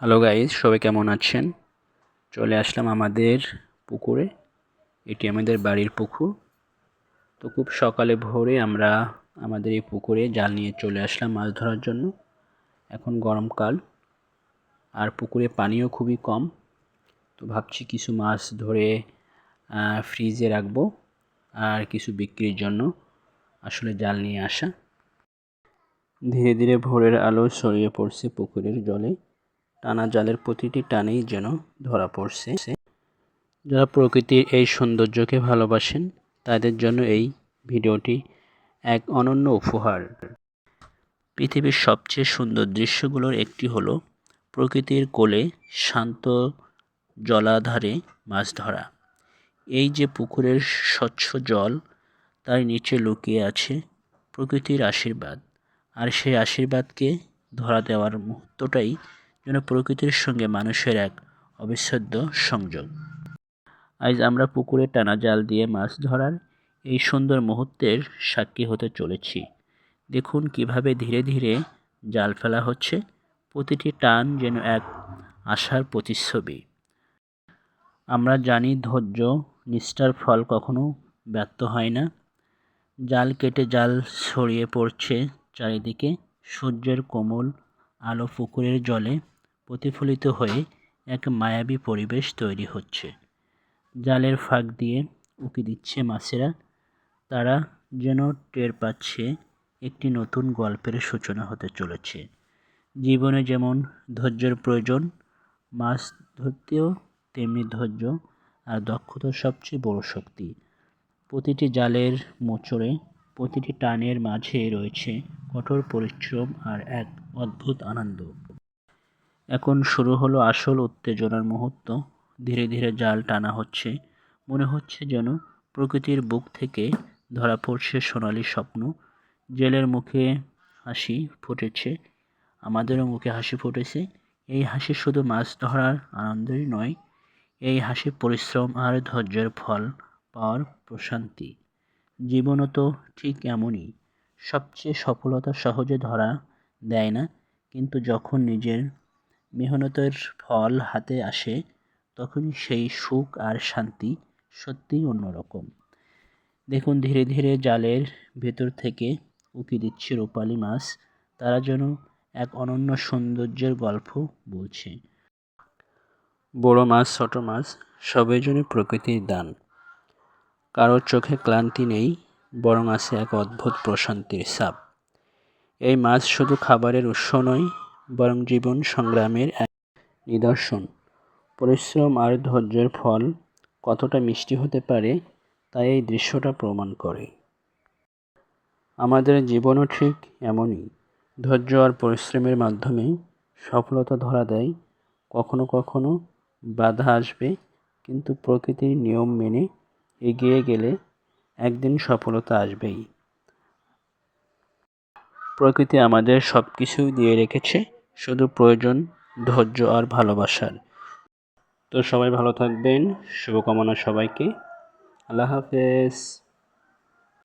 Hello guys সবাই কেমন আছেন? চলে আসলাম আমাদের পুকুরে। এটি আমাদের বাড়ির পুকুর। তো খুব সকালে ভোরে আমরা আমাদের এই পুকুরে জাল নিয়ে চলে আসলাম মাছ ধরার জন্য। এখন গরমকাল আর পুকুরে পানিও খুবই কম। তো ভাবছি কিছু মাছ ধরে ফ্রিজে রাখব আর কিছু বিক্রির জন্য আসলে জাল নিয়ে আসা। ধীরে ধীরে ভোরের আলো ছড়িয়ে পড়ছে পুকুরের জলে। টানা জালের প্রতিটি টানেই যেন ধরা পড়ছে। যারা প্রকৃতির এই সৌন্দর্যকে ভালোবাসেন, তাদের জন্য এই ভিডিওটি এক অনন্য উপহার। পৃথিবীর সবচেয়ে সুন্দর দৃশ্যগুলোর একটি হলো প্রকৃতির কোলে শান্ত জলাধারে মাছ ধরা। এই যে পুকুরের স্বচ্ছ জল, তার নিচে লুকিয়ে আছে প্রকৃতির আশীর্বাদ। আর সেই আশীর্বাদকে ধরা দেওয়ার মুহূর্তটাই যেন প্রকৃতির সঙ্গে মানুষের এক অবিচ্ছেদ্য সংযোগ। আজ আমরা পুকুরে টানা জাল দিয়ে মাছ ধরার এই সুন্দর মুহূর্তের সাক্ষী হতে চলেছি। দেখুন কীভাবে ধীরে ধীরে জাল ফেলা হচ্ছে, প্রতিটি টান যেন এক আশার প্রতিচ্ছবি। আমরা জানি ধৈর্য নিষ্ঠার ফল কখনো ব্যর্থ হয় না। জাল কেটে জাল ছড়িয়ে পড়ছে চারিদিকে, সূর্যের কোমল আলো পুকুরের জলে। প্রতিফলিত হয়ে এক মায়াবী পরিবেশ তৈরি হচ্ছে। জালের ফাঁক দিয়ে উঁকি দিচ্ছে মাছেরা। তারা যেন টের পাচ্ছে একটি নতুন গল্পের সূচনা হতে চলেছে। জীবনে যেমন ধৈর্যের প্রয়োজন, মাছ ধরতেও তেমনি ধৈর্য আর দক্ষতার সবচেয়ে বড় শক্তি। প্রতিটি জালের মোচড়ে, প্রতিটি টানের মাঝে রয়েছে কঠোর পরিশ্রম আর এক অদ্ভুত আনন্দ। এখন শুরু হলো আসল উত্তেজনার মুহূর্ত। ধীরে ধীরে জাল টানা হচ্ছে। মনে হচ্ছে যেন প্রকৃতির বুক থেকে ধরা পড়ছে সোনালি স্বপ্ন। জেলের মুখে হাসি ফুটেছে। আমাদেরও মুখে হাসি ফুটেছে। এই হাসি শুধু মাছ ধরার আনন্দই নয়, এই হাসি পরিশ্রম আর ধৈর্যের ফল পাওয়ার প্রশান্তি। জীবনও তো ঠিক এমনই। সবচেয়ে সফলতা সহজে ধরা দেয় না, কিন্তু যখন নিজের মেহনতের ফল হাতে আসে তখন সেই সুখ আর শান্তি সত্যিই অন্যরকম। দেখুন, ধীরে ধীরে জালের ভেতর থেকে উঁকি দিচ্ছে রূপালি মাছ। তারা যেন এক অনন্য সৌন্দর্যের গল্প বলছে। বড় মাছ, ছোট মাছ সবের জন্য প্রকৃতির দান। কারোর চোখে ক্লান্তি নেই, বরং আছে এক অদ্ভুত প্রশান্তির সাপ এই মাছ শুধু খাবারের উৎস নয় বরং জীবন সংগ্রামের এক নিদর্শন। পরিশ্রম আর ধৈর্যের ফল কতটা মিষ্টি হতে পারে তাই এই দৃশ্যটা প্রমাণ করে। আমাদের জীবনও ঠিক এমনই। ধৈর্য আর পরিশ্রমের মাধ্যমে সফলতা ধরা দেয়। কখনো কখনো বাধা আসবে, কিন্তু প্রকৃতির নিয়ম মেনে এগিয়ে গেলে একদিন সফলতা আসবেই। প্রকৃতি আমাদের সব কিছুই দিয়ে রেখেছে। শুধু প্রয়োজন ধৈর্য আর ভালোবাসার। তো সবাই ভালো থাকবেন শুভকামনা সবাইকে। আল্লাহ হাফেজ।